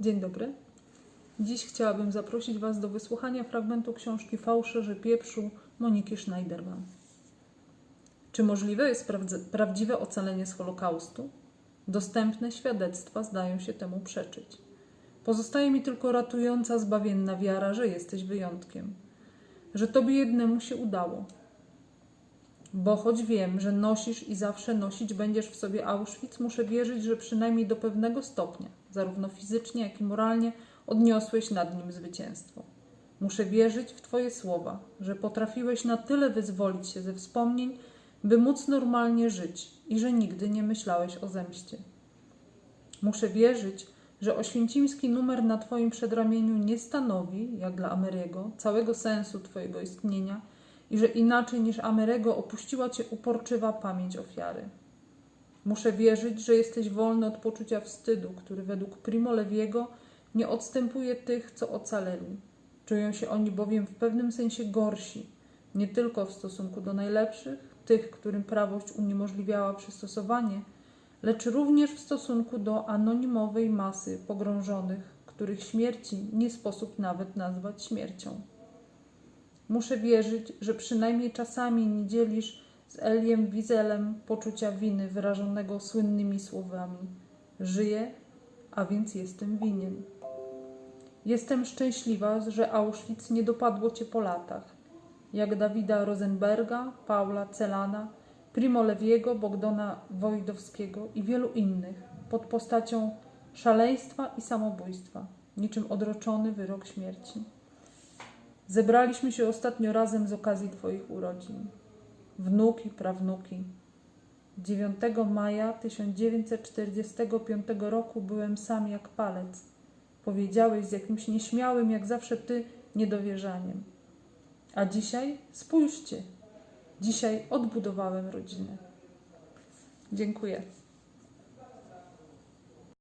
Dzień dobry. Dziś chciałabym zaprosić Was do wysłuchania fragmentu książki Fałszerzy pieprzu Moniki Schneiderman. Czy możliwe jest prawdziwe ocalenie z Holokaustu? Dostępne świadectwa zdają się temu przeczyć. Pozostaje mi tylko ratująca, zbawienna wiara, że jesteś wyjątkiem, że Tobie jednemu się udało. Bo choć wiem, że nosisz i zawsze nosić będziesz w sobie Auschwitz, muszę wierzyć, że przynajmniej do pewnego stopnia, zarówno fizycznie, jak i moralnie, odniosłeś nad nim zwycięstwo. Muszę wierzyć w Twoje słowa, że potrafiłeś na tyle wyzwolić się ze wspomnień, by móc normalnie żyć i że nigdy nie myślałeś o zemście. Muszę wierzyć, że oświęcimski numer na Twoim przedramieniu nie stanowi, jak dla Ameriego, całego sensu Twojego istnienia i że inaczej niż Amerego opuściła Cię uporczywa pamięć ofiary. Muszę wierzyć, że jesteś wolny od poczucia wstydu, który według Primo Leviego nie odstępuje tych, co ocaleli. Czują się oni bowiem w pewnym sensie gorsi, nie tylko w stosunku do najlepszych, tych, którym prawość uniemożliwiała przystosowanie, lecz również w stosunku do anonimowej masy pogrążonych, których śmierci nie sposób nawet nazwać śmiercią. Muszę wierzyć, że przynajmniej czasami nie dzielisz z Eliem Wizelem poczucia winy wyrażonego słynnymi słowami: Żyję, a więc jestem winien. Jestem szczęśliwa, że Auschwitz nie dopadło cię po latach, jak Dawida Rosenberga, Paula Celana, Primo Lewiego, Bogdana Wojdowskiego i wielu innych pod postacią szaleństwa i samobójstwa, niczym odroczony wyrok śmierci. Zebraliśmy się ostatnio razem z okazji Twoich urodzin. Wnuki, prawnuki. 9 maja 1945 roku byłem sam jak palec. Powiedziałeś z jakimś nieśmiałym, jak zawsze ty, niedowierzaniem. A dzisiaj spójrzcie. Dzisiaj odbudowałem rodzinę. Dziękuję.